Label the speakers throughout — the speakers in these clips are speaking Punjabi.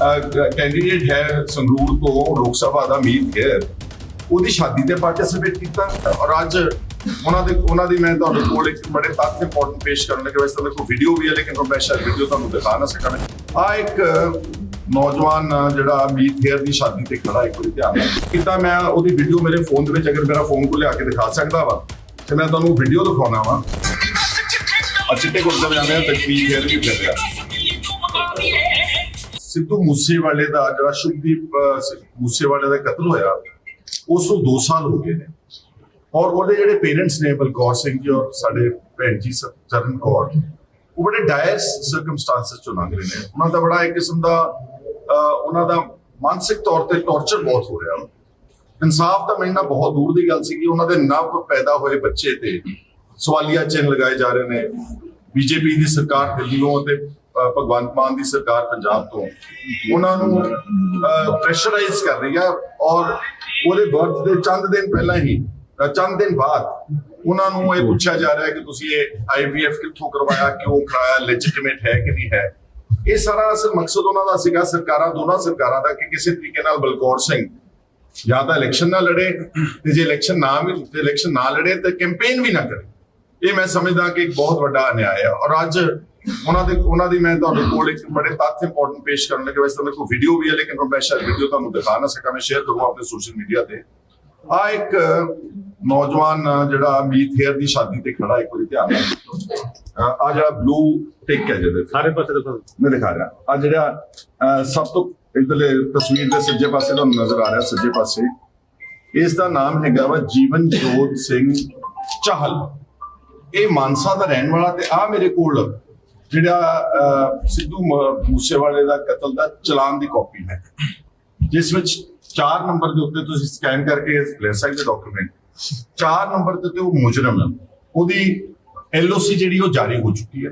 Speaker 1: ਕੈਂਡੀਡੇਟ ਹੈ ਸੰਗਰੂਰ ਤੋਂ ਲੋਕ ਸਭਾ ਦਾ ਮੀਤ ਖੇਰ ਉਹਦੀ ਸ਼ਾਦੀ ਤੇ ਪਾਰਟਿਸਿਪੇਟ ਕੀਤਾ। ਔਰ ਅੱਜ ਉਹਨਾਂ ਦੇ ਉਹਨਾਂ ਦੀ ਮੈਂ ਤੁਹਾਡੇ ਕੋਲ ਇੱਕ ਬੜੇ ਤੱਥ ਇੰਪੋਰਟੈਂਟ ਪੇਸ਼ ਕਰਨ ਲੱਗਾ। ਵੈਸੇ ਤਾਂ ਕੋਲ ਵੀਡੀਓ ਵੀ ਹੈ ਲੇਕਿਨ ਮੈਂ ਸ਼ਾਇਦ ਵੀਡੀਓ ਤੁਹਾਨੂੰ ਦਿਖਾ ਨਾ ਸਕਾਂ। ਆ ਇੱਕ ਨੌਜਵਾਨ ਜਿਹੜਾ ਮੀਤ ਖੇਰ ਦੀ ਸ਼ਾਦੀ ਤੇ ਖੜਾ ਇੱਕ ਵਾਰੀ ਧਿਆਨ ਨਾਲ ਕੀਤਾ। ਮੈਂ ਉਹਦੀ ਵੀਡੀਓ ਮੇਰੇ ਫੋਨ ਦੇ ਵਿੱਚ ਅਗਰ ਮੇਰਾ ਫੋਨ ਕੋ ਲਿਆ ਕੇ ਦਿਖਾ ਸਕਦਾ ਵਾ ਤੇ ਮੈਂ ਤੁਹਾਨੂੰ ਵੀਡੀਓ ਦਿਖਾਉਣਾ ਵਾ। ਆ ਚਿੱਟੇ ਕੁੜਤੇ ਪਜਾਮੇ ਤੇ ਮੀਤ ਖੇਰ ਵੀ ਫਿਰ ਰਿਹਾ ਸਿੱਧੂ ਮੂਸੇਵਾਲੇ ਦਾ ਜਿਹੜਾ ਸ਼ੁਭਦੀਪ ਮੂਸੇਵਾਲੇ ਦਾ ਕਤਲ ਹੋਇਆ ਉਸ ਨੂੰ 2 ਸਾਲ ਹੋ ਗਏ ਨੇ। ਔਰ ਉਹਦੇ ਜਿਹੜੇ ਪੇਰੈਂਟਸ ਨੇ ਬਲਕੌਰ ਸਿੰਘ ਜੀ ਔਰ ਸਾਡੇ ਭੈਣ ਜੀ ਸ- ਕੌਰ ਉਹ ਬੜੇ ਡਾਇਰ ਸਰਕਮਸਟੈਂਸਸ ਚੋਂ ਲੰਘ ਰਹੇ ਨੇ। ਉਹਨਾਂ ਦਾ ਬੜਾ ਇੱਕ ਕਿਸਮ ਦਾ ਅਹ, ਉਹਨਾਂ ਦਾ ਮਾਨਸਿਕ ਤੌਰ ਤੇ ਟੌਰਚਰ ਬਹੁਤ ਹੋ ਰਿਹਾ। ਇਨਸਾਫ ਤਾਂ ਮਿਲਣਾ ਬਹੁਤ ਦੂਰ ਦੀ ਗੱਲ ਸੀ ਕਿ ਉਹਨਾਂ ਦੇ ਨਵ ਪੈਦਾ ਹੋਏ ਬੱਚੇ ਤੇ ਸਵਾਲੀਆ ਚਿੰਨ੍ਹ ਲਗਾਏ ਜਾ ਰਹੇ ਨੇ। ਬੀਜੇਪੀ ਦੀ ਸਰਕਾਰ ਦਿੱਲੀੋਂ ਤੇ ਭਗਵੰਤ ਮਾਨ ਦੀ ਸਰਕਾਰ ਪੰਜਾਬ ਤੋਂ ਉਹਨਾਂ ਨੂੰ ਪ੍ਰੈਸ਼ਰਾਈਜ਼ ਕਰ ਰਹੀ ਹੈ ਔਰ ਉਹਦੇ ਬਰਥ ਦੇ ਚੰਦ ਦਿਨ ਪਹਿਲਾਂ ਹੀ ਚੰਦ ਦਿਨ ਬਾਅਦ ਉਹਨਾਂ ਨੂੰ ਇਹ ਪੁੱਛਿਆ ਜਾ ਰਿਹਾ ਹੈ ਕਿ ਤੁਸੀਂ ਇਹ ਆਈਵੀਐਫ ਕਿੱਥੋਂ ਕਰਵਾਇਆ, ਕਿਉਂ ਕਰਾਇਆ ਲੈਜਿਟਿਮੇਟ ਹੈ ਕਿ ਨਹੀਂ ਹੈ? ਇਹ ਸਾਰਾ ਅਸਲ ਮਕਸਦ ਉਹਨਾਂ ਦਾ ਸੀਗਾ, ਸਰਕਾਰਾਂ, ਦੋਨਾਂ ਸਰਕਾਰਾਂ ਦਾ ਕਿ ਕਿਸੇ ਤਰੀਕੇ ਨਾਲ ਬਲਕੌਰ ਸਿੰਘ ਜਾਂ ਤਾਂ ਇਲੈਕਸ਼ਨ ਨਾ ਲੜੇ ਤੇ ਜੇ ਇਲੈਕਸ਼ਨ ਨਾ ਵੀ ਇਲੈਕਸ਼ਨ ਨਾ ਲੜੇ ਤੇ ਕੈਂਪੇਨ ਵੀ ਨਾ ਕਰੇ। ਇਹ ਮੈਂ ਸਮਝਦਾ ਕਿ ਇੱਕ ਬਹੁਤ ਵੱਡਾ ਅਨਿਆਇ ਹੈ ਔਰ ਅੱਜ ਉਹਨਾਂ ਦੇ ਉਹਨਾਂ ਦੀ ਮੈਂ ਤੁਹਾਡੇ ਕੋਲ ਇੱਕ ਬੜੇ ਤੱਥ ਇੰਪੋਰਟੈਂਟ ਪੇਸ਼ ਕਰਨ ਲੱਗਾ। ਵੈਸੇ ਮੇਰੇ ਕੋਲ ਵੀਡੀਓ ਵੀ ਹੈ ਲੇਕਿਨ ਮੈਂ ਸ਼ਾਇਦ ਵੀਡੀਓ ਤੁਹਾਨੂੰ ਦਿਖਾ ਨਾ ਸਕਾਂ। ਮੈਂ ਸ਼ੇਅਰ ਕਰੂੰਗਾ ਆਪਣੇ ਸੋਸ਼ਲ ਮੀਡੀਆ ਤੇ। ਆ ਇੱਕ ਨੌਜਵਾਨ ਜਿਹੜਾ ਮੀਤ ਹੇਅਰ ਦੀ ਸ਼ਾਦੀ ਤੇ ਖੜਾ ਇੱਕ ਵਾਰੀ ਧਿਆਨ ਨਾਲ ਆ ਜਿਹੜਾ ਬਲੂ ਟਿਕ ਹੈ ਜਿਹਦੇ
Speaker 2: ਸਾਰੇ ਪਾਸੇ ਦੇਖੋ।
Speaker 1: ਮੈਂ ਦਿਖਾ ਰਿਹਾ। ਆ ਜਿਹੜਾ ਸਭ ਤੋਂ ਇਧਰਲੇ ਤਸਵੀਰ ਦੇ ਸੱਜੇ ਪਾਸੇ ਤੁਹਾਨੂੰ ਨਜ਼ਰ ਆ ਰਿਹਾ ਸੱਜੇ ਪਾਸੇ। ਇਸ ਦਾ ਨਾਮ ਹੈਗਾ ਵਾ ਜੀਵਨ ਜੋਤ ਸਿੰਘ ਚਾਹਲ। ਇਹ ਮਾਨਸਾ ਦਾ ਰਹਿਣ ਵਾਲਾ ਤੇ ਆ ਮੇਰੇ ਕੋਲ ਜਿਹੜਾ ਸਿੱਧੂ ਮੂਸੇਵਾਲੇ ਦਾ ਕਤਲ ਦਾ ਚਲਾਨ ਦੀ ਕਾਪੀ ਹੈ। ਜਿਸ ਵਿੱਚ 4 ਨੰਬਰ ਦੇ ਉੱਤੇ ਤੁਸੀਂ ਸਕੈਨ ਕਰਕੇ ਲੈ ਸਕਦੇ ਡਾਕੂਮੈਂਟ 4 ਨੰਬਰ ਦੇ ਉਹ ਮੁਜਰਮ ਹੈ। ਉਹਦੀ ਐਲਓਸੀ ਜਿਹੜੀ ਉਹ ਜਾਰੀ ਹੋ ਚੁੱਕੀ ਹੈ।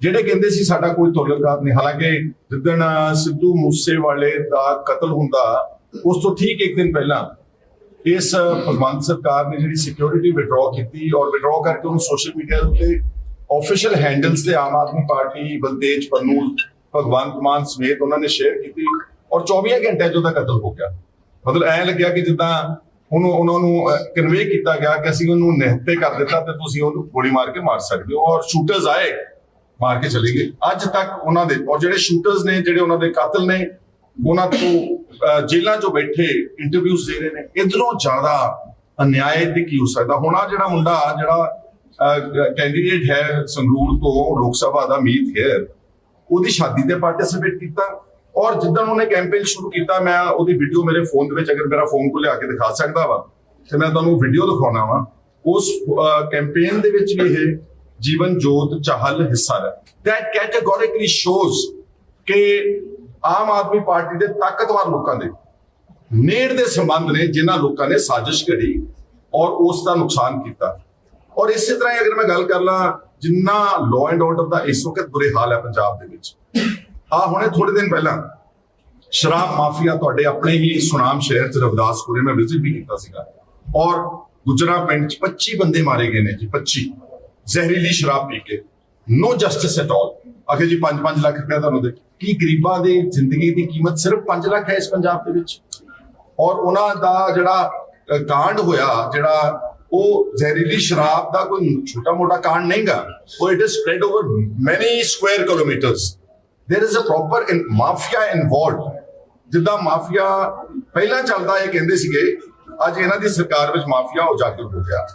Speaker 1: ਜਿਹੜੇ ਕਹਿੰਦੇ ਸੀ ਸਾਡਾ ਕੋਈ ਤੁਲਕਤ ਨਹੀਂ, ਹਾਲਾਂਕਿ ਜਿੱਦਣ ਸਿੱਧੂ ਮੂਸੇਵਾਲੇ ਦਾ ਕਤਲ ਹੁੰਦਾ, ਉਸ ਤੋਂ ਠੀਕ ਇੱਕ ਦਿਨ ਪਹਿਲਾਂ ਇਸ ਭਗਵੰਤ ਸਰਕਾਰ ਨੇ ਜਿਹੜੀ ਸਿਕਿਉਰਿਟੀ ਵਿਡਰਾਅ ਕੀਤੀ ਔਰ ਵਿਡਰਾਅ ਕਰਕੇ ਉਹਨੂੰ ਸੋਸ਼ਲ ਮੀਡੀਆ ਦੇ ਉੱਤੇ ਆਫੀਸ਼ੀਅਲ ਹੈਂਡਲਸ ਤੇ ਆਮ ਆਦਮੀ ਪਾਰਟੀ ਬਲਤੇਜ ਪੰਨੂ ਭਗਵੰਤ ਮਾਨ ਸਮੇਤ ਉਹਨਾਂ ਨੇ ਸ਼ੇਅਰ ਕੀਤੀ ਔਰ 24 ਘੰਟਿਆਂ 'ਚ ਉਹਦਾ ਕਤਲ ਹੋ ਗਿਆ। ਮਤਲਬ ਐ ਲੱਗਿਆ ਕਿ ਜਿੱਦਾਂ ਉਹਨੂੰ ਉਹਨਾਂ ਨੂੰ ਕਨਵੇ ਕੀਤਾ ਗਿਆ ਕਿ ਅਸੀਂ ਉਹਨੂੰ ਨਿਹੱਤੇ ਕਰ ਦਿੱਤਾ ਤੇ ਤੁਸੀਂ ਉਹਨੂੰ ਗੋਲੀ ਮਾਰ ਕੇ ਮਾਰ ਸਕਦੇ ਹੋ ਔਰ ਸ਼ੂਟਰਸ ਆਏ ਮਾਰ ਕੇ ਚਲੇ ਗਏ। ਅੱਜ ਤੱਕ ਉਹਨਾਂ ਦੇ ਔਰ ਜਿਹੜੇ ਸ਼ੂਟਰਸ ਨੇ ਜਿਹੜੇ ਉਹਨਾਂ ਦੇ ਕਾਤਲ ਨੇ ਉਹਨਾਂ ਤੋਂ ਅਹ, ਜੇਲ੍ਹਾਂ 'ਚੋਂ ਬੈਠੇ ਇੰਟਰਵਿਊਜ਼ ਦੇ ਰਹੇ ਨੇ। ਇਧਰੋਂ ਜ਼ਿਆਦਾ ਅਨਿਆਏ ਤੇ ਕੀ ਹੋ ਸਕਦਾ? ਹੁਣ ਆਹ ਜਿਹੜਾ ਮੁੰਡਾ ਜਿਹੜਾ ਕੈਂਡੀਡੇਟ ਹੈ ਸੰਗਰੂਰ ਤੋਂ, ਲੋਕ ਸਭਾ ਦਾ ਮੀਤ ਹੈ। ਉਹਦੀ ਸ਼ਾਦੀ ਤੇ ਪਾਰਟਿਸਿਪੇਟ ਕੀਤਾ। ਔਰ ਜਿੱਦਾਂ ਉਹਨੇ ਕੈਂਪੇਨ ਸ਼ੁਰੂ ਕੀਤਾ, ਮੈਂ ਉਹਦੀ ਵੀਡੀਓ ਮੇਰੇ ਫੋਨ ਦੇ ਵਿੱਚ, ਅਗਰ ਮੇਰਾ ਫੋਨ ਕੋ ਲਿਆ ਕੇ ਦਿਖਾ ਸਕਦਾ ਵਾ, ਤੇ ਮੈਂ ਤੁਹਾਨੂੰ ਵੀਡੀਓ ਦਿਖਾਉਣਾ ਵਾ। ਉਸ ਕੈਂਪੇਨ ਦੇ ਵਿੱਚ ਵੀ ਇਹ ਜੀਵਨ ਜੋਤ ਚਾਹਲ ਹਿੱਸਾ ਹੈ ਦੈਟ ਕੈਟੇਗੋਰਿਕਲੀ ਸ਼ੋਜ਼ ਕਿ ਆਮ ਆਦਮੀ ਪਾਰਟੀ ਦੇ ਤਾਕਤਵਰ ਲੋਕਾਂ ਦੇ ਨੇੜ ਦੇ ਸੰਬੰਧ ਨੇ, ਜਿਨ੍ਹਾਂ ਲੋਕਾਂ ਨੇ ਸਾਜ਼ਿਸ਼ ਘੜੀ ਔਰ ਉਸ ਦਾ ਨੁਕਸਾਨ ਕੀਤਾ। ਔਰ ਇਸੇ ਤਰ੍ਹਾਂ ਹੀ ਅਗਰ ਮੈਂ ਗੱਲ ਕਰ ਲਾਂ, ਜਿੰਨਾ ਲਾਅ ਐਂਡ ਆਰਡਰ ਦਾ ਇਸ ਵਕਤ ਬੁਰੇ ਹਾਲ ਹੈ ਪੰਜਾਬ ਦੇ ਵਿੱਚ ਆ ਹੁਣੇ ਥੋੜੇ ਦਿਨ ਪਹਿਲਾਂ ਸ਼ਰਾਬ ਮਾਫੀਆ ਤੁਹਾਡੇ ਆਪਣੇ ਹੀ ਸੁਨਾਮ ਸ਼ਹਿਰ ਚ ਰਵਦਾਸਪੁਰੇ ਮੈਂ ਵਿਜ਼ਿਟ ਵੀ ਕੀਤਾ ਸੀਗਾ। ਔਰ ਗੁਜਰਾ ਪਿੰਡ ਚ 25 ਬੰਦੇ ਮਾਰੇ ਗਏ ਨੇ ਜੀ 25 ਜ਼ਹਿਰੀਲੀ ਸ਼ਰਾਬ ਪੀ ਕੇ। ਨੋ ਜਸਟਿਸ ਐਟ ਆਲ ਅਖੇ ਜੀ 5-5 ਲੱਖ ਰੁਪਏ ਤੁਹਾਨੂੰ ਦੇ। ਕੀ ਗਰੀਬਾਂ ਦੀ ਜ਼ਿੰਦਗੀ ਦੀ ਕੀਮਤ ਸਿਰਫ 5 ਲੱਖ ਹੈ ਇਸ ਪੰਜਾਬ ਦੇ ਵਿੱਚ? ਔਰ ਉਹਨਾਂ ਦਾ ਜਿਹੜਾ ਕਾਂਡ ਹੋਇਆ, ਜਿਹੜਾ ਉਹ ਜ਼ਹਿਰੀਲੀ ਸ਼ਰਾਬ ਦਾ ਕੋਈ ਛੋਟਾ ਮੋਟਾ ਕਾਂਡ ਨਹੀਂਗਾ ਉਹ it is spread over many square kilometres there is a proper mafia involved ਜਿੱਦਾਂ ਮਾਫੀਆ ਪਹਿਲਾਂ ਚੱਲਦਾ ਇਹ ਕਹਿੰਦੇ ਸੀਗੇ ਅੱਜ ਇਹਨਾਂ ਦੀ ਸਰਕਾਰ ਵਿੱਚ ਮਾਫੀਆ ਉਜਾਗਰ ਹੋ ਗਿਆ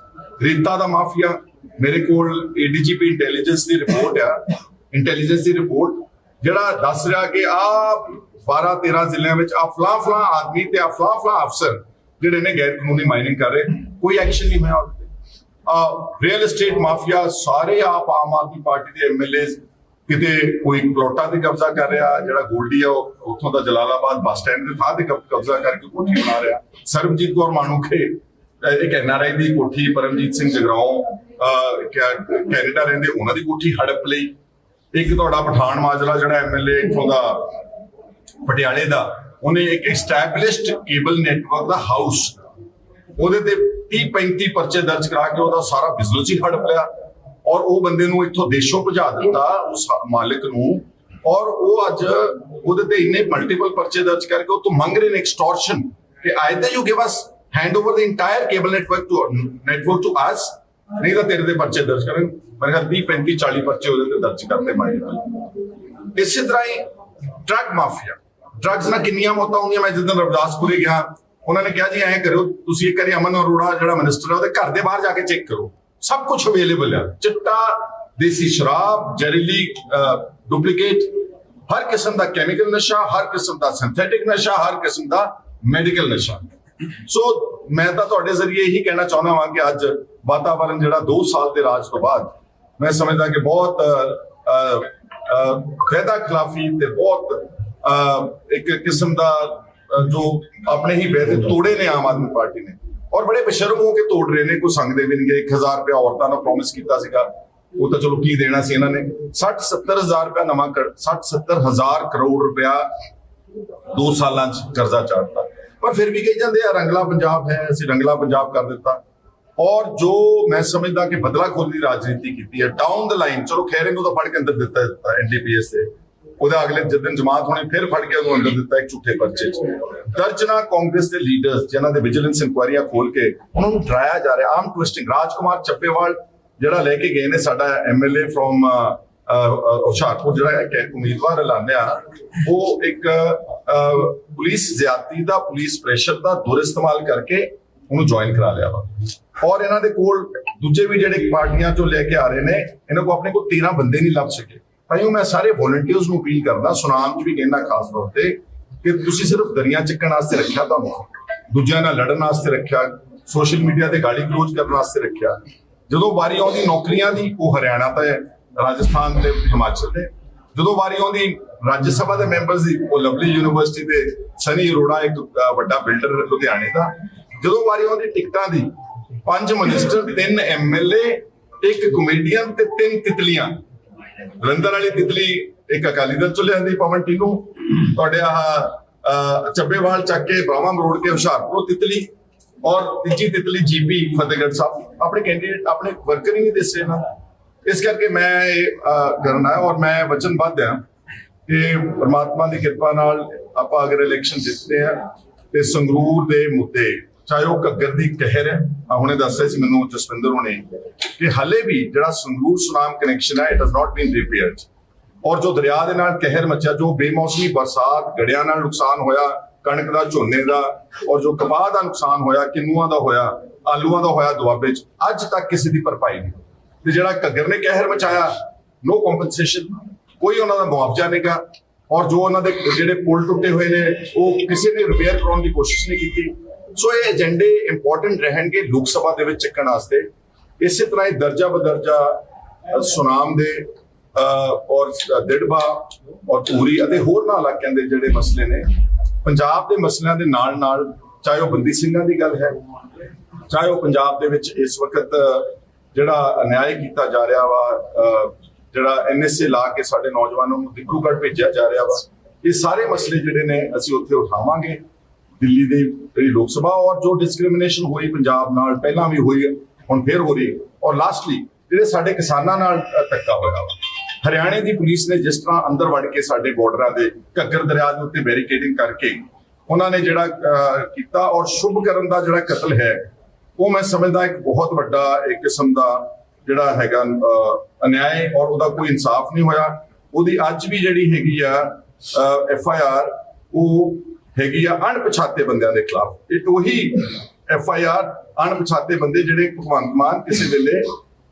Speaker 1: ਰੇਤਾ ਦਾ ਮਾਫੀਆ ਮੇਰੇ ਕੋਲ ਏਡੀਜੀਪੀ ਇੰਟੈਲੀਜੈਂਸ ਦੀ ਰਿਪੋਰਟ ਆ ਇੰਟੈਲੀਜੈਂਸ ਦੀ ਰਿਪੋਰਟ ਜਿਹੜਾ ਦੱਸ ਰਿਹਾ ਕਿ ਆ 12 13 ਜ਼ਿਲ੍ਹਿਆਂ ਵਿੱਚ ਆ ਫਲਾਂ ਫਲਾਂ ਆਦਮੀ ਤੇ ਆ ਫਲਾਂ ਫਲਾਂ ਅਫਸਰ ਜਿਹੜੇ ਨੇ ਗੈਰ ਕਾਨੂੰਨੀ ਮਾਈਨਿੰਗ ਕਰ ਰਹੇ ਕੋਈ ਐਕਸ਼ਨ ਨਹੀਂ ਹੋਇਆ ਉਹਦੇ ਤੇ। ਰੀਅਲ ਏਸਟੇਟ ਮਾਫੀਆ ਸਾਰੇ ਆਪ ਆਮ ਆਦਮੀ ਪਾਰਟੀ ਦੇ ਐਮਐਲਏ ਕਿਤੇ ਕੋਈ ਪਲੋਟਾਂ ਤੇ ਕਬਜ਼ਾ ਕਰ ਰਿਹਾ, ਜਿਹੜਾ ਗੋਲਡੀ ਆ ਉੱਥੋਂ ਦਾ ਜਲਾਲਾਬਾਦ ਬੱਸ ਸਟੈਂਡ ਦੇ ਥਾਂ ਤੇ ਕਬਜ਼ਾ ਕਰਕੇ ਕੋਠੀ ਬਣਾ ਰਿਹਾ। ਸਰਬਜੀਤ ਕੌਰ ਮਾਨੂਖੇ ਇੱਕ ਐਨਆਰਆਈ ਦੀ ਕੋਠੀ, ਪਰਮਜੀਤ ਸਿੰਘ ਜਗਰਾਉਂ ਕੈਨੇਡਾ ਰਹਿੰਦੇ, ਉਹਨਾਂ ਦੀ ਕੋਠੀ ਹੜਪ ਲਈ। ਇੱਕ ਤੁਹਾਡਾ ਪਠਾਨ ਮਾਜਰਾ, ਜਿਹੜਾ ਐਮਐਲਏ ਇੱਥੋਂ ਦਾ, ਪਟਿਆਲੇ ਦਾ, ਉਹਨੇ ਇੱਕ ਐਸਟੈਬਲਿਸ਼ਡ ਕੇਬਲ ਨੈਟਵਰਕ ਦਾ ਹਾਊਸ ਉਹਦੇ ਤੇ 30 35 ਪਰਚੇ ਦਰਜ ਕਰਾ ਕੇ ਉਹਦਾ ਸਾਰਾ ਬਿਜ਼ਨਸ ਹੀ ਹੜਪ ਲਿਆ ਔਰ ਉਹ ਬੰਦੇ ਨੂੰ ਇੱਥੋਂ ਦੇਸ਼ੋਂ ਭਜਾ ਦਿੱਤਾ ਉਸ ਮਾਲਕ ਨੂੰ ਔਰ ਉਹ ਅੱਜ ਉਹਦੇ ਤੇ ਇੰਨੇ ਮਲਟੀਪਲ ਪਰਚੇ ਦਰਜ ਕਰਕੇ ਉਹ ਤੋਂ ਮੰਗ ਰਹੇ ਨੇ ਐਕਸਟੋਰਸ਼ਨ ਕਿ either you give us hand over the entire cable network to network to us ਨਹੀਂ ਤਾਂ ਤੇਰੇ ਦੇ ਪਰਚੇ ਦਰਜ ਕਰਨ। ਮੇਰੇ ਖਿਆਲ 30 35 40 ਪਰਚੇ ਉਹਦੇ ਤੇ ਦਰਜ ਕਰਤੇ ਮਾਰੇ ਇਸੇ ਤਰ੍ਹਾਂ ਹੀ ਡਰਗ ਮਾਫੀਆ ਡਰੱਗਸ ਨਾਲ ਕਿੰਨੀਆਂ ਮੌਤਾਂ ਹੁੰਦੀਆਂ? ਮੈਂ ਜਿੱਦਣ ਰਵਿਦਾਸਪੁਰੇ ਗਿਆ ਉਹਨਾਂ ਨੇ ਕਿਹਾ ਜੀ ਐਂ ਕਰਿਓ ਤੁਸੀਂ ਇੱਕ ਵਾਰੀ ਅਮਨ ਅਰੋੜਾ ਜਿਹੜਾ ਮਿਨਿਸਟਰ ਹੈ ਉਹਦੇ ਘਰ ਦੇ ਬਾਹਰ ਜਾ ਕੇ ਚੈੱਕ ਕਰੋ। ਸਭ ਕੁਝ ਅਵੇਲੇਬਲ ਹੈ ਚਿੱਟਾ ਦੇਸੀ ਸ਼ਰਾਬ ਜ਼ਹਿਰੀਲੀ ਡੁਪਲੀਕੇਟ ਹਰ ਕਿਸਮ ਦਾ ਕੈਮੀਕਲ ਨਸ਼ਾ ਹਰ ਕਿਸਮ ਦਾ ਸਿੰਥੈਟਿਕ ਨਸ਼ਾ ਹਰ ਕਿਸਮ ਦਾ ਮੈਡੀਕਲ ਨਸ਼ਾ। ਸੋ ਮੈਂ ਤਾਂ ਤੁਹਾਡੇ ਜ਼ਰੀਏ ਇਹੀ ਕਹਿਣਾ ਚਾਹੁੰਦਾ ਹਾਂ ਕਿ ਅੱਜ ਵਾਤਾਵਰਣ ਜਿਹੜਾ 2 ਸਾਲ ਦੇ ਰਾਜ ਤੋਂ ਬਾਅਦ ਮੈਂ ਸਮਝਦਾ ਕਿ ਬਹੁਤ ਅ, ਅ, ਕਾਇਦਾ ਖਿਲਾਫੀ ਤੇ ਬਹੁਤ ਇੱਕ ਕਿਸਮ ਦਾ ਅ, ਜੋ ਆਪਣੇ ਹੀ ਵਾਅਦੇ ਤੋੜੇ ਨੇ ਆਮ ਆਦਮੀ ਪਾਰਟੀ ਔਰ ਬੜੇ ਬੇਸ਼ਰਮ ਹੋ ਕੇ ਤੋੜ ਰਹੇ ਨੇ ਕੋਈ ਸੰਗਦੇ ਵੀ ਨਹੀਂ 1000 ਰੁਪਇਆ ਔਰਤਾਂ ਨੂੰ ਪ੍ਰੋਮਿਸ ਕੀਤਾ ਸੀਗਾ। ਉਹ ਤਾਂ ਚਲੋ ਕੀ ਦੇਣਾ ਸੀ ਇਹਨਾਂ ਨੇ? 60 70000 ਰੁਪਇਆ ਨਵਾਂ 60 70000 ਕਰੋੜ ਰੁਪਇਆ ਦੋ ਸਾਲਾਂ ਚ ਕਰਜ਼ਾ ਚਾੜਤਾ। ਪਰ ਫਿਰ ਵੀ ਕਹੀ ਜਾਂਦੇ ਆ ਰੰਗਲਾ ਪੰਜਾਬ ਹੈ ਅਸੀਂ ਰੰਗਲਾ ਪੰਜਾਬ ਕਰ ਦਿੱਤਾ। ਔਰ ਜੋ ਮੈਂ ਸਮਝਦਾ ਕਿ ਬਦਲਾਖੋਰੀ ਦੀ ਰਾਜਨੀਤੀ ਕੀਤੀ ਹੈ ਡਾਊਨ ਦ ਲਾਈਨ ਚਲੋ ਖੈਰੇ ਨੂੰ ਤਾਂ ਫੜ ਕੇ ਅੰਦਰ ਦਿੱਤਾ ਦਿੱਤਾ ਐਨਡੀਪੀਐਸ ਤੇ। ਉਹਦਾ ਅਗਲੇ ਦਿਨ ਜਮਾਤ ਹੋਣੀ, ਫਿਰ ਫੜ ਕੇ ਉਹਨੂੰ ਅੰਦਰ ਦਿੱਤਾ ਇੱਕ ਝੂਠੇ ਪਰਚੇ 'ਚ। ਦਰਜਨਾ ਕਾਂਗਰਸ ਦੇ ਲੀਡਰਸ ਜਿਨ੍ਹਾਂ ਦੇ ਵਿਜੀਲੈਂਸ ਇਨਕੁਆਇਰੀਆਂ ਖੋਲ ਕੇ ਉਹਨਾਂ ਨੂੰ ਡਰਾਇਆ ਜਾ ਰਿਹਾ, ਆਮ ਟਵਿਸਟਿੰਗ ਰਾਜਕੁਮਾਰ ਚੱਪੇਵਾਲ, ਜਿਹੜਾ ਲੈ ਕੇ ਗਏ ਨੇ ਸਾਡਾ ਐਮਐਲਏ ਫਰੋਮ ਹੁਸ਼ਿਆਰਪੁਰ, ਜਿਹੜਾ ਇੱਕ ਉਮੀਦਵਾਰ ਐਲਾਨਿਆ, ਉਹ ਇੱਕ ਪੁਲਿਸ ਜ਼ਿਆਦਤੀ ਦਾ, ਪੁਲਿਸ ਪ੍ਰੈਸ਼ਰ ਦਾ ਦੁਰਇਸਤੇਮਾਲ ਕਰਕੇ ਉਹਨੂੰ ਜੁਆਇਨ ਕਰਾ ਲਿਆ ਵਾ। ਔਰ ਇਹਨਾਂ ਦੇ ਕੋਲ ਦੂਜੇ ਵੀ ਜਿਹੜੇ ਪਾਰਟੀਆਂ ਚੋਂ ਲੈ ਕੇ ਆ ਰਹੇ ਨੇ, ਇਹਨਾਂ ਕੋ ਆਪਣੇ ਕੋਲ 13 ਬੰਦੇ ਨਹੀਂ ਲੱਭ ਸਕੇ। ਭਾਈਓ ਮੈਂ ਸਾਰੇ ਵੋਲੰਟੀਅਰਸ ਨੂੰ ਅਪੀਲ ਕਰਦਾ, ਸੁਨਾਮ ਚ ਵੀ ਕਹਿੰਦਾ ਖਾਸ ਤੌਰ ਤੇ ਕਿ ਤੁਸੀਂ ਸਿਰਫ ਦਰਿਆ ਚੱਕਣ ਵਾਸਤੇ ਰੱਖਿਆ ਤੁਹਾਨੂੰ ਦੂਜਿਆਂ ਨਾਲ ਲੜਨ ਵਾਸਤੇ ਰੱਖਿਆ ਸੋਸ਼ਲ ਮੀਡੀਆ ਤੇ ਗਾਲੀ ਗਲੋਚ ਕਰਨ ਵਾਸਤੇ ਰੱਖਿਆ। ਜਦੋਂ ਵਾਰੀ ਆਉਂਦੀ ਨੌਕਰੀਆਂ ਦੀ, ਉਹ ਹਰਿਆਣਾ ਤੇ, ਰਾਜਸਥਾਨ ਤੇ, ਹਿਮਾਚਲ ਤੇ। ਜਦੋਂ ਵਾਰੀ ਆਉਂਦੀ ਰਾਜ ਸਭਾ ਦੇ ਮੈਂਬਰਸ ਦੀ, ਉਹ ਲਵਲੀ ਯੂਨੀਵਰਸਿਟੀ ਦੇ ਸਨੀ ਅਰੋੜਾ ਇੱਕ ਵੱਡਾ ਬਿਲਡਰ ਲੁਧਿਆਣੇ ਦਾ। ਜਦੋਂ ਵਾਰੀ ਆਉਂਦੀ ਟਿਕਟਾਂ ਦੀ, ਪੰਜ ਮਿਨਿਸਟਰ ਤਿੰਨ ਐਮਐਲਏ ਇੱਕ ਕਮੇਡੀਅਨ ਤੇ ਤਿੰਨ ਤਿਤਲੀਆਂ। ਰੰਦਰ ਵਾਲੀ ਤਿਤਲੀ ਇੱਕ ਅਕਾਲੀ ਦਲ ਚੋਂ ਲਿਆਂਦੀ, ਪਵਨ ਟੀਨੂ ਤੁਹਾਡੇ ਆਹ ਚੱਬੇਵਾਲ ਚੱਕ ਕੇ ਬਰਾਵਾਂ ਮਰੋੜ ਕੇ ਹੁਸ਼ਿਆਰਪੁਰ ਤਿਤਲੀ ਔਰ ਤੀਜੀ ਤਿਤਲੀ ਜੀਪੀ ਫਤਿਹਗੜ੍ਹ ਸਾਹਿਬ। ਆਪਣੇ ਕੈਂਡੀਡੇਟ ਆਪਣੇ ਵਰਕਰ ਹੀ ਨਹੀਂ ਦਿਸੇ ਰਹੇ ਨਾ। ਇਸ ਕਰਕੇ ਮੈਂ ਇਹ ਕਰਨਾ ਹੈ ਔਰ ਮੈਂ ਵਚਨਬੱਧ ਹਾਂ ਕਿ ਪਰਮਾਤਮਾ ਦੀ ਕਿਰਪਾ ਨਾਲ ਆਪਾਂ ਅਗਰ ਇਲੈਕਸ਼ਨ ਜਿੱਤਦੇ ਆ ਤੇ ਸੰਗਰੂਰ ਦੇ ਮੁੱਦੇ ਚਾਹੇ ਉਹ ਘੱਗਰ ਦੀ ਕਹਿਰ ਹੈ ਆ ਹੁਣੇ ਦੱਸਿਆ ਸੀ ਮੈਨੂੰ ਜਸਵਿੰਦਰ ਹੁਣੇ ਕਿ ਹਲੇ ਵੀ ਜਿਹੜਾ ਸੰਗਰੂਰ ਸੁਨਾਮ ਕਨੈਕਸ਼ਨ ਹੈ it has not been repaired ਔਰ ਜੋ ਦਰਿਆ ਦੇ ਨਾਲ ਕਹਿਰ ਮਚਿਆ, ਜੋ ਬੇਮੌਸਮੀ ਬਰਸਾਤ ਗੜਿਆਂ ਨਾਲ ਨੁਕਸਾਨ ਹੋਇਆ, ਕਣਕ ਦਾ, ਝੋਨੇ ਦਾ, ਔਰ ਜੋ ਕਪਾਹ ਦਾ ਨੁਕਸਾਨ ਹੋਇਆ, ਕਿੰਨੂਆਂ ਦਾ ਹੋਇਆ, ਆਲੂਆਂ ਦਾ ਹੋਇਆ ਦੁਆਬੇ 'ਚ, ਅੱਜ ਤੱਕ ਕਿਸੇ ਦੀ ਭਰਪਾਈ ਨਹੀਂ ਤੇ ਜਿਹੜਾ ਘੱਗਰ ਨੇ ਕਹਿਰ ਮਚਾਇਆ ਨੋ ਕੰਪਨਸੇਸ਼ਨ ਕੋਈ ਉਹਨਾਂ ਦਾ ਮੁਆਵਜ਼ਾ ਨਹੀਂਗਾ ਔਰ ਜੋ ਉਹਨਾਂ ਦੇ ਜਿਹੜੇ ਪੁਲ ਟੁੱਟੇ ਹੋਏ ਨੇ, ਉਹ ਕਿਸੇ ਨੇ ਰਿਪੇਅਰ ਕਰਾਉਣ ਦੀ ਕੋਸ਼ਿਸ਼ ਨਹੀਂ ਕੀਤੀ। ਸੋ ਇਹ ਏਜੰਡੇ ਇੰਪੋਰਟੈਂਟ ਰਹਿਣਗੇ ਲੋਕ ਸਭਾ ਦੇ ਵਿੱਚ ਚੱਕਣ ਵਾਸਤੇ। ਇਸੇ ਤਰ੍ਹਾਂ ਹੀ ਦਰਜਾ ਬਦਰਜਾ ਸੁਨਾਮ ਦੇ ਔਰ ਦਿੜਬਾ ਔਰ ਪੂਰੀ ਅਤੇ ਹੋਰ ਨਾ ਇਲਾਕਿਆਂ ਦੇ ਜਿਹੜੇ ਮਸਲੇ ਨੇ ਪੰਜਾਬ ਦੇ ਮਸਲਿਆਂ ਦੇ ਨਾਲ ਨਾਲ ਚਾਹੇ ਉਹ ਬੰਦੀ ਸਿੰਘਾਂ ਦੀ ਗੱਲ ਹੈ ਚਾਹੇ ਉਹ ਪੰਜਾਬ ਦੇ ਵਿੱਚ ਇਸ ਵਕਤ ਜਿਹੜਾ ਅਨਿਆਏ ਕੀਤਾ ਜਾ ਰਿਹਾ ਵਾ ਅ, ਜਿਹੜਾ ਐਨਐਸਏ ਲਾ ਕੇ ਸਾਡੇ ਨੌਜਵਾਨਾਂ ਨੂੰ ਦਿੱਕੂਗੜ ਭੇਜਿਆ ਜਾ ਰਿਹਾ ਵਾ ਇਹ ਸਾਰੇ ਮਸਲੇ ਜਿਹੜੇ ਨੇ ਅਸੀਂ ਉੱਥੇ ਉਠਾਵਾਂਗੇ। ਦਿੱਲੀ ਦੇ ਜਿਹੜੀ ਲੋਕ ਸਭਾ ਔਰ ਜੋ ਡਿਸਕ੍ਰਿਮੀਨੇਸ਼ਨ ਹੋਈ ਪੰਜਾਬ ਨਾਲ, ਪਹਿਲਾਂ ਵੀ ਹੋਈ, ਹੁਣ ਫੇਰ ਹੋ ਰਹੀ ਔਰ ਲਾਸਟਲੀ ਜਿਹੜੇ ਸਾਡੇ ਕਿਸਾਨਾਂ ਨਾਲ ਧੱਕਾ ਹੋਇਆ, ਹਰਿਆਣੇ ਦੀ ਪੁਲਿਸ ਨੇ ਜਿਸ ਤਰ੍ਹਾਂ ਅੰਦਰ ਵੜ ਕੇ ਸਾਡੇ ਬਾਰਡਰਾਂ ਦੇ ਘੱਗਰ ਦਰਿਆ ਦੇ ਉੱਤੇ ਬੈਰੀਕੇਡਿੰਗ ਕਰਕੇ ਉਹਨਾਂ ਨੇ ਜਿਹੜਾ ਕੀਤਾ ਔਰ ਸ਼ੁਭ ਕਰਨ ਦਾ ਜਿਹੜਾ ਕਤਲ ਹੈ, ਉਹ ਮੈਂ ਸਮਝਦਾ ਇੱਕ ਬਹੁਤ ਵੱਡਾ ਇੱਕ ਕਿਸਮ ਦਾ ਜਿਹੜਾ ਹੈਗਾ ਅਨਿਆਏ ਔਰ ਉਹਦਾ ਕੋਈ ਇਨਸਾਫ ਨਹੀਂ ਹੋਇਆ। ਉਹਦੀ ਅੱਜ ਵੀ ਜਿਹੜੀ ਹੈਗੀ ਆ ਐਫ ਆਈ ਆਰ ਉਹ ਹੈਗੀ ਆ ਅਣਪਛਾਤੇ ਬੰਦਿਆਂ ਦੇ ਖਿਲਾਫ। ਇਹ ਉਹੀ ਐਫ ਆਈ ਆਰ ਅਣਪਛਾਤੇ ਬੰਦੇ ਜਿਹੜੇ ਭਗਵੰਤ ਮਾਨ ਕਿਸੇ ਵੇਲੇ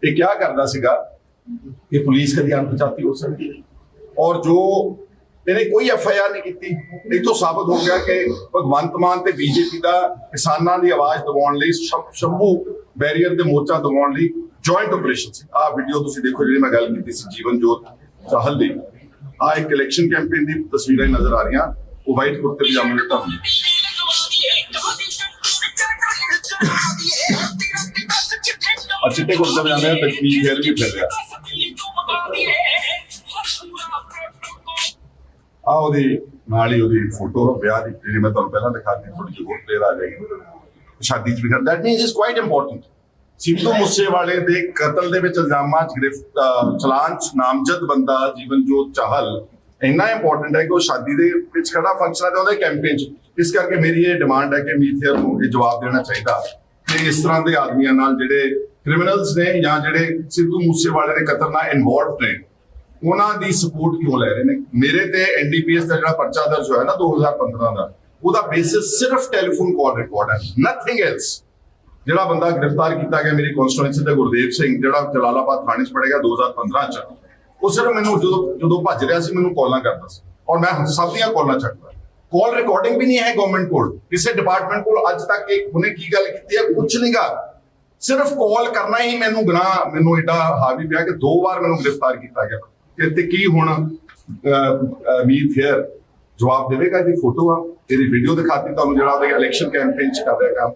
Speaker 1: ਇਹ ਕਿਹਾ ਕਰਦਾ ਸੀਗਾ? ਕਿ ਪੁਲਿਸ ਕਦੀ ਅਣਪਛਾਤੀ ਹੋ ਸਕਦੀ ਔਰ ਜੋ ਇਹਨੇ ਕੋਈ ਐਫ ਆਈ ਆਰ ਨਹੀਂ ਕੀਤੀ। ਇਹ ਤੋਂ ਸਾਬਤ ਹੋ ਗਿਆ ਕਿ ਭਗਵੰਤ ਮਾਨ ਤੇ ਬੀਜੇਪੀ ਦਾ ਕਿਸਾਨਾਂ ਦੀ ਆਵਾਜ਼ ਦਬਾਉਣ ਲਈ ਸ਼ੰਭੂ ਬੈਰੀਅਰ ਦੇ ਮੋਰਚਾ ਦਬਾਉਣ ਲਈ ਜੁਆਇੰਟ ਆਪਰੇਸ਼ਨ ਸੀ। ਆਹ ਵੀਡੀਓ ਤੁਸੀਂ ਦੇਖੋ ਜਿਹੜੀ ਮੈਂ ਗੱਲ ਕੀਤੀ ਸੀ, ਜੀਵਨ ਜੋਤ ਚਾਹਲ ਦੀ। ਆ ਇੱਕ ਇਲੈਕਸ਼ਨ ਕੈਂਪੇਨ ਦੀ ਤਸਵੀਰਾਂ ਨਜ਼ਰ ਆ ਰਹੀਆਂ। ਉਹ ਵਾਈਟ ਕੁਰਤੇ ਪਜਾਮੇ ਵਿੱਚ ਤਾਂ ਆ ਚਿੱਟੇ ਕੁਰਤੇ ਪਜਾਮੇ ਵਿੱਚ ਤਕਵੀਰ ਫੇਰ ਵੀ ਫਿਰ ਰਿਹਾ ਆ ਉਹਦੀ ਨਾਲ ਹੀ ਉਹਦੀ ਫੋਟੋ ਵਿਆਹ ਦੀ ਜਿਹੜੀ ਮੈਂ ਤੁਹਾਨੂੰ ਪਹਿਲਾਂ ਦਿਖਾਤੀ ਥੋੜੀ ਜਿਹੀ ਹੋਰ ਕਲੀਅਰ ਆ ਜਾਏਗੀ। ਸ਼ਾਦੀ ਚ ਵੀ ਕਰ that means is quite important Sidhu ਮੂਸੇਵਾਲੇ ਦੇ ਕਤਲ ਦੇ ਵਿੱਚ ਇਲਜ਼ਾਮਾਂ ਚ ਗ੍ਰਿਫਤ ਚਲਾਨ ਚ ਨਾਮਜ਼ਦ ਬੰਦਾ ਜੀਵਨਜੋਤ ਚਾਹਲ ਇੰਨਾ ਇੰਪੋਰਟੈਂਟ ਹੈ ਕਿ ਉਹ ਸ਼ਾਦੀ ਦੇ ਵਿੱਚ ਖੜਾ ਫੰਕਸ਼ਨ ਹੈ ਉਹਦੇ ਕੈਂਪੇਨ ਚ। ਇਸ ਕਰਕੇ ਮੇਰੀ ਇਹ ਡਿਮਾਂਡ ਹੈ ਕਿ ਮੀਥੇਰ ਨੂੰ ਇਹ ਜਵਾਬ ਦੇਣਾ ਚਾਹੀਦਾ। ਕਿ ਇਸ ਤਰ੍ਹਾਂ ਦੇ ਆਦਮੀਆਂ ਨਾਲ ਜਿਹੜੇ ਕ੍ਰਿਮੀਨਲਸ ਨੇ ਜਾਂ ਜਿਹੜੇ ਸਿੱਧੂ ਮੂਸੇਵਾਲੇ ਦੇ ਕਤਲ ਨਾਲ ਇਨਵੋਲਵਡ ਨੇ, ਉਹਨਾਂ ਦੀ ਸਪੋਰਟ ਕਿਉਂ ਲੈ ਰਹੇ ਨੇ? ਮੇਰੇ ਤੇ ਐਨਡੀਪੀਐਸ ਦਾ ਜਿਹੜਾ ਪਰਚਾ ਦਰਜ ਹੋਇਆ ਨਾ 2015 ਦਾ, ਉਹਦਾ ਬੇਸਿਸ ਸਿਰਫ ਟੈਲੀਫੋਨ ਕਾਲ ਰਿਕਾਰਡ ਹੈ ਨਥਿੰਗ ਐਲਸ ਜਿਹੜਾ ਬੰਦਾ ਗ੍ਰਿਫਤਾਰ ਕੀਤਾ ਗਿਆ ਮੇਰੀ ਕਨਸਟੀਟੂਐਂਸੀ ਦਾ ਗੁਰਦੇਵ ਸਿੰਘ, ਜਿਹੜਾ ਜਲਾਲਾਬਾਦ ਥਾਣੇ 'ਚ ਪੜੇਗਾ 2015 'ਚ ਉਹ ਸਿਰਫ ਮੈਨੂੰ ਜਦੋਂ ਜਦੋਂ ਭੱਜ ਰਿਹਾ ਸੀ, ਮੈਨੂੰ ਕਾਲਾਂ ਕਰਦਾ ਸੀ। ਔਰ ਮੈਂ ਸਭ ਦੀਆਂ ਕਾਲਾਂ ਚੱਕਦਾ। ਕਾਲ ਰਿਕਾਰਡਿੰਗ ਵੀ ਨਹੀਂ ਹੈ ਗਵਰਨਮੈਂਟ ਕੋਲ। ਕਿਸੇ ਡਿਪਾਰਟਮੈਂਟ ਕੋਲ ਅੱਜ ਤੱਕ ਇੱਕ ਉਹਨੇ ਕੀ ਗੱਲ ਕੀਤੀ ਹੈ? ਕੁਝ ਨਹੀਂਗਾ ਸਿਰਫ ਕਾਲ ਕਰਨਾ ਹੀ ਮੈਨੂੰ ਗੁਨਾਹ ਮੈਨੂੰ ਏਡਾ ਹਾਵੀ ਪਿਆ ਕਿ ਦੋ ਵਾਰ ਮੈਨੂੰ ਗ੍ਰਿਫਤਾਰ ਕੀਤਾ ਗਿਆ। ਕਿ ਤੇ ਕੀ ਹੁਣ ਮੀਤ ਹੇਅਰ ਜਵਾਬ ਦੇਵੇਗਾ ਇਹਦੀ ਫੋਟੋ ਆ? ਇਹਦੀ ਵੀਡੀਓ ਦਿਖਾਤੀ ਤੁਹਾਨੂੰ ਜਿਹੜਾ ਉਹਦੇ ਇਲੈਕਸ਼ਨ ਕੈਂਪੇਨ ਚ ਕਰ ਰਿਹਾ ਕੰਮ।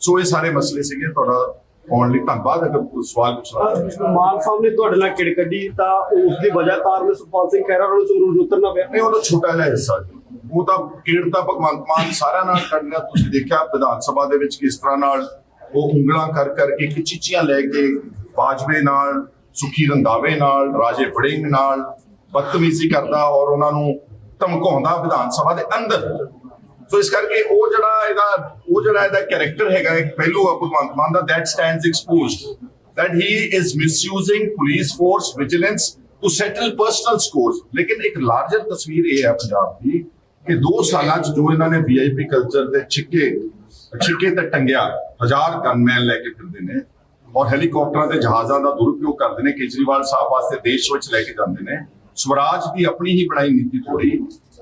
Speaker 1: ਸੋ ਇਹ ਸਾਰੇ ਮਸਲੇ ਸੀਗੇ। ਤੁਹਾਡਾ ਆਉਣ ਲਈ ਧੰਨਵਾਦ ਅਗਰ ਕੋਈ ਸਵਾਲ ਪੁੱਛਣਾ।
Speaker 2: ਮਾਨ ਸਾਹਿਬ ਨੇ ਤੁਹਾਡੇ ਨਾਲ ਕਿੜ ਕੱਢੀ ਤਾਂ ਉਸ ਦੀ ਵਜ੍ਹਾ ਕਾਰਨ ਸੁਖਪਾਲ ਸਿੰਘ ਖਹਿਰਾ ਨੂੰ ਨੂੰ ਉਤਰਨਾ ਪਿਆ।
Speaker 1: ਨਹੀਂ ਉਹ ਤਾਂ ਛੋਟਾ ਜਿਹਾ ਹਿੱਸਾ ਜੀ। ਉਹ ਤਾਂ ਕੀੜ ਤਾਂ ਭਗਵੰਤ ਮਾਨ ਸਾਰਿਆਂ ਨਾਲ ਕਰ ਲਿਆ। ਤੁਸੀਂ ਦੇਖਿਆ ਵਿਧਾਨ ਸਭਾ ਦੇ ਵਿੱਚ ਕਿਸ ਤਰ੍ਹਾਂ ਨਾਲ ਉਹ ਉਂਗਲਾਂ ਕਰ ਕਰਕੇ ਕਿ ਚੀਚੀਆਂ ਲੈ ਕੇ ਬਾਜਵੇ ਨਾਲ ਸੁਖੀ ਰੰਦਾਵੇ ਨਾਲ ਰਾਜੇ ਵੜਿੰਗ ਨਾਲ ਬਦਤਮੀਜ਼ੀ ਕਰਦਾ ਔਰ ਉਹਨਾਂ ਨੂੰ ਧਮਕਾਉਂਦਾ ਵਿਧਾਨ ਸਭਾ ਦੇ ਅੰਦਰ। ਸੋ ਇਸ ਕਰਕੇ ਉਹ ਜਿਹੜਾ ਇਹਦਾ, ਉਹ ਜਿਹੜਾ ਇਹਦਾ ਕੈਰੈਕਟਰ ਹੈਗਾ, ਇੱਕ ਪਹਿਲੂ ਆ ਭਗਵੰਤ ਮਾਨ ਦਾ, that stands exposed, that he is misusing police force vigilance to settle personal scores. ਲੇਕਿਨ ਇੱਕ ਲਾਰਜਰ ਤਸਵੀਰ ਇਹ ਹੈ ਪੰਜਾਬ ਦੀ ਕਿ 2 ਸਾਲਾਂ ਚ ਜੋ ਇਹਨਾਂ ਨੇ ਵੀਆਈਪੀ ਕਲਚਰ ਦੇ ਛਿੱਕੇ ਛਿੱਕੇ ਤੇ ਟੰਗਿਆ, ਹਜ਼ਾਰ ਗਨਮੈਨ ਲੈ ਕੇ ਫਿਰਦੇ ਨੇ ਔਰ ਹੈਲੀਕਾਪਟਰਾਂ ਤੇ ਜਹਾਜ਼ਾਂ ਦਾ ਦੁਰਉਪਯੋਗ ਕਰਦੇ ਨੇ, ਕੇਜਰੀਵਾਲ ਸਾਹਿਬ ਵਾਸਤੇ ਦੇਸ਼ ਵਿੱਚ ਲੈ ਕੇ ਜਾਂਦੇ ਨੇ। ਸਵਰਾਜ ਦੀ ਆਪਣੀ ਹੀ ਬਣਾਈ ਨੀਤੀ ਥੋੜੀ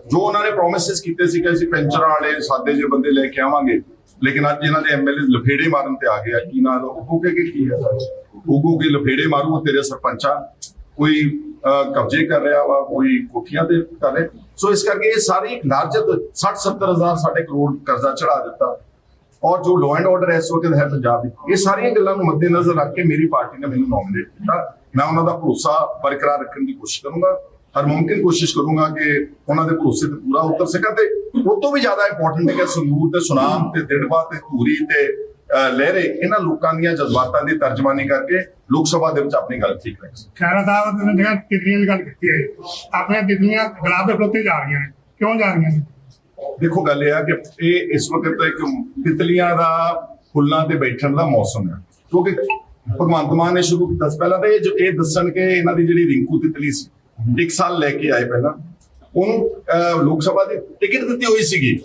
Speaker 1: ਜੋ ਉਹਨਾਂ ਨੇ ਪ੍ਰੋਮਿਸਸ ਕੀਤੇ ਸੀ ਕਿ ਅਸੀਂ ਪੈਂਚਰਾਂ ਵਾਲੇ ਸਾਦੇ ਜਿਹੇ ਬੰਦੇ ਲੈ ਕੇ ਆਵਾਂਗੇ। ਲੇਕਿਨ ਅੱਜ ਇਹਨਾਂ ਦੇ ਐਮਐਲਏ ਲਫੇੜੇ ਮਾਰਨ ਤੇ ਆ ਗਏ ਕੀ ਨਾਲ ਉਹ ਕੇ ਕੀ ਹੈ ਉਹ ਕੇ ਲਫੇੜੇ ਮਾਰੂ ਤੇਰੇ ਸਰਪੰਚਾ ਕੋਈ ਕਬਜ਼ੇ ਕਰ ਰਿਹਾ ਵਾ, ਕੋਈ ਕੋਠੀਆਂ ਤੇ ਕਰ ਰਿਹਾ। ਸੋ ਇਸ ਕਰਕੇ ਇਹ ਸਾਰੀ ਇੱਕ ਲਾਰਜਰ 60 70 ਹਜ਼ਾਰ ਸਾਡੇ ਕਰੋੜ ਕਰਜ਼ਾ ਚੜਾ ਦਿੱਤਾ। ਔਰ ਜੋ ਲਾਅ ਐਂਡ ਆਰਡਰ ਇਸ ਵਕਤ ਹੈ ਪੰਜਾਬ ਵਿੱਚ। ਇਹ ਸਾਰੀਆਂ ਗੱਲਾਂ ਨੂੰ ਮੱਦੇਨਜ਼ਰ ਰੱਖ ਕੇ ਮੇਰੀ ਪਾਰਟੀ ਨੇ ਮੈਨੂੰ ਨੋਮੀਨੇਟ ਕੀਤਾ। ਮੈਂ ਉਹਨਾਂ ਦਾ ਭਰੋਸਾ ਬਰਕਰਾਰ ਰੱਖਣ ਦੀ ਕੋਸ਼ਿਸ਼ ਕਰੂੰਗਾ। ਹਰ ਮੁਮਕਿਨ ਕੋਸ਼ਿਸ਼ ਕਰੂੰਗਾ ਕਿ ਉਹਨਾਂ ਦੇ ਭਰੋਸੇ ਤੇ ਪੂਰਾ ਉਤਰ ਸਕਾਂ ਤੇ ਉਹ ਤੋਂ ਵੀ ਜ਼ਿਆਦਾ ਇੰਪੋਰਟੈਂਟ ਹੈ ਕਿ ਸੰਗਰੂਰ ਤੇ ਸੁਨਾਮ ਤੇ ਦਿੜਬਾ ਤੇ ਧੂਰੀ ਤੇ ਲਹਿਰੇ ਇਹਨਾਂ ਲੋਕਾਂ ਦੀਆਂ ਜਜ਼ਬਾਤਾਂ ਦੀ ਤਰਜਮਾਨੀ ਕਰਕੇ ਲੋਕ ਸਭਾ ਦੇ ਵਿੱਚ ਆਪਣੀ ਗੱਲ ਠੀਕ ਰੱਖ ਸਕਣ।
Speaker 3: ਖੈਰਾ ਸਾਹਿਬ ਨੇ ਜਿਹੜਾ ਤਿਤਲੀਆਂ ਦੀ ਗੱਲ ਕੀਤੀ ਹੈ। ਆਪਣੇ ਤਿਤਲੀਆਂ ਗੁਲਾਬ ਦੇ ਫੁੱਲ ਤੇ ਜਾ ਰਹੀਆਂ ਨੇ। ਕਿਉਂ ਜਾ ਰਹੀਆਂ ਨੇ?
Speaker 1: ਦੇਖੋ ਗੱਲ ਇਹ ਆ ਕਿ ਇਹ ਇਸ ਵਕਤ ਤਾਂ ਇੱਕ ਤਿਤਲੀਆਂ ਦਾ ਫੁੱਲਾਂ ਤੇ ਬੈਠਣ ਦਾ ਮੌਸਮ ਹੈ। ਕਿਉਂਕਿ ਭਗਵੰਤ ਮਾਨ ਨੇ ਸ਼ੁਰੂ ਕੀਤਾ ਸੀ ਪਹਿਲਾਂ ਤਾਂ ਇਹ ਜੋ ਇਹ ਦੱਸਣ ਕਿ ਇਹਨਾਂ ਦੀ ਜਿਹੜੀ ਰਿੰਕੂ ਤਿਤਲੀ ਸੀ ਇੱਕ ਸਾਲ ਲੈ ਕੇ ਆਏ ਪਹਿਲਾਂ। ਉਹਨੂੰ ਅਹ, ਲੋਕ ਸਭਾ ਦੀ ਟਿਕਟ ਦਿੱਤੀ ਹੋਈ ਸੀਗੀ।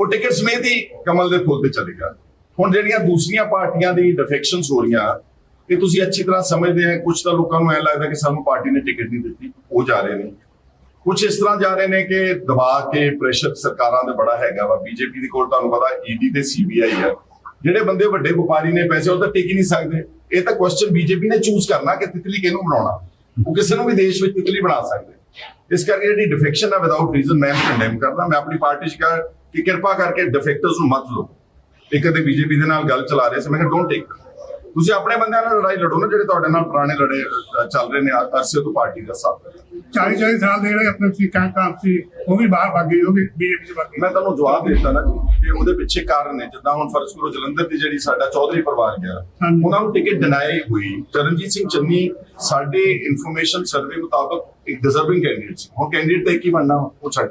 Speaker 1: ਉਹ ਟਿਕਟ ਸਮੇਤ ਹੀ ਕਮਲ ਦੇ ਫੁੱਲ ਤੇ ਚਲੇ ਗਿਆ। ਹੁਣ ਜਿਹੜੀਆਂ ਦੂਸਰੀਆਂ ਪਾਰਟੀਆਂ ਦੀ ਡਿਫੈਕਸ਼ਨਸ ਹੋ ਰਹੀਆਂ ਇਹ ਤੁਸੀਂ ਅੱਛੀ ਤਰ੍ਹਾਂ ਸਮਝਦੇ ਆ। ਕੁਝ ਤਾਂ ਲੋਕਾਂ ਨੂੰ ਐ ਲੱਗਦਾ ਕਿ ਸਾਨੂੰ ਪਾਰਟੀ ਨੇ ਟਿਕਟ ਨਹੀਂ ਦਿੱਤੀ। ਉਹ ਜਾ ਰਹੇ ਨੇ। ਕੁਝ ਇਸ ਤਰ੍ਹਾਂ ਜਾ ਰਹੇ ਨੇ ਕਿ ਦਬਾ ਕੇ ਪ੍ਰੈਸ਼ਰ ਸਰਕਾਰਾਂ ਦੇ ਬੜਾ ਹੈਗਾ ਵਾ। ਬੀਜੇਪੀ ਦੇ ਕੋਲ ਤੁਹਾਨੂੰ ਪਤਾ ਈਡੀ ਤੇ ਸੀਬੀਆਈ ਆ। ਜਿਹੜੇ ਬੰਦੇ ਵੱਡੇ ਵਪਾਰੀ ਨੇ ਪੈਸੇ ਉਹ ਤਾਂ ਟਿਕ ਹੀ ਨਹੀਂ ਸਕਦੇ। ਇਹ ਤਾਂ ਕੁਐਸਚਨ ਬੀਜੇਪੀ ਨੇ ਚੂਜ਼ ਕਰਨਾ ਕਿ ਤਿਤਲੀ ਕਿਹਨੂੰ ਬਣਾਉਣਾ। ਉਹ ਕਿਸੇ ਨੂੰ ਵੀ ਦੇਸ਼ ਵਿੱਚ ਤਿਤਲੀ ਬਣਾ ਸਕਦੇ। ਇਸ ਕਰਕੇ ਜਿਹੜੀ ਡਿਫੈਕਸ਼ਨ ਹੈ ਵਿਦਆਊਟ ਰੀਜ਼ਨ ਮੈਂ ਕੰਡੈਮ ਕਰਦਾ। ਮੈਂ ਆਪਣੀ ਪਾਰਟੀ 'ਚ ਕਿਹਾ ਕਿ ਕਿਰਪਾ ਕਰਕੇ ਡਿਫੈਕਟਰਸ ਨੂੰ ਮਤ ਲਓ। ਇੱਕ ਕਦੇ ਬੀਜੇਪੀ ਦੇ ਨਾਲ ਗੱਲ ਚਲਾ ਰਹੇ ਸੀ। ਮੈਂ ਕਿਹਾ ਡੋਨਟ ਟੇਕ ਤੁਸੀਂ ਆਪਣੇ ਬੰਦਿਆਂ ਨਾਲ ਲੜਾਈ ਲੜੋ ਨਾ ਜਿਹੜੇ ਤੁਹਾਡੇ ਨਾਲ ਪੁਰਾਣੇ ਲੜੇ ਚੱਲ ਰਹੇ ਨੇ ਅਰਸੇ ਤੋਂ ਪਾਰਟੀ ਦਾ ਸਾਥ
Speaker 3: 40 40 ਸਾਲ ਦੇ ਜਿਹੜੇ ਆਪਣੇ ਸੀ ਕਾਂ ਕਾਂ ਸੀ ਉਹ ਵੀ ਬਾਹਰ ਭੱਗ ਗਏ ਉਹ ਵੀ ਬੀਜੇਪੀ ਚ ਭੱਗ ਗਏ।
Speaker 1: ਮੈਂ ਤੁਹਾਨੂੰ ਜਵਾਬ ਦਿੱਤਾ ਨਾ ਕਿ ਉਹਦੇ ਪਿੱਛੇ ਕਾਰਨ ਨੇ ਜਿੱਦਾਂ ਹੁਣ ਫਰਜ਼ ਕਰੋ ਜਲੰਧਰ ਦੀ ਜਿਹੜੀ ਸਾਡਾ ਚੌਧਰੀ ਪਰਿਵਾਰ ਗਿਆ। ਉਹਨਾਂ ਨੂੰ ਟਿਕਟ ਡਿਨਾਈ ਹੋਈ। ਚਰਨਜੀਤ ਸਿੰਘ ਚੰਨੀ ਸਾਡੇ ਇਨਫੋਰਮੇਸ਼ਨ ਸਰਵੇ ਮੁਤਾਬਕ ਇੱਕ ਡਿਜ਼ਰਵਿੰਗ ਕੈਂਡੀਡੇਟ ਸੀ। ਹੁਣ ਕੈਂਡੀਡੇਟ ਤਾਂ ਹੀ ਬਣਨਾ ਉਹ ਛੱਡ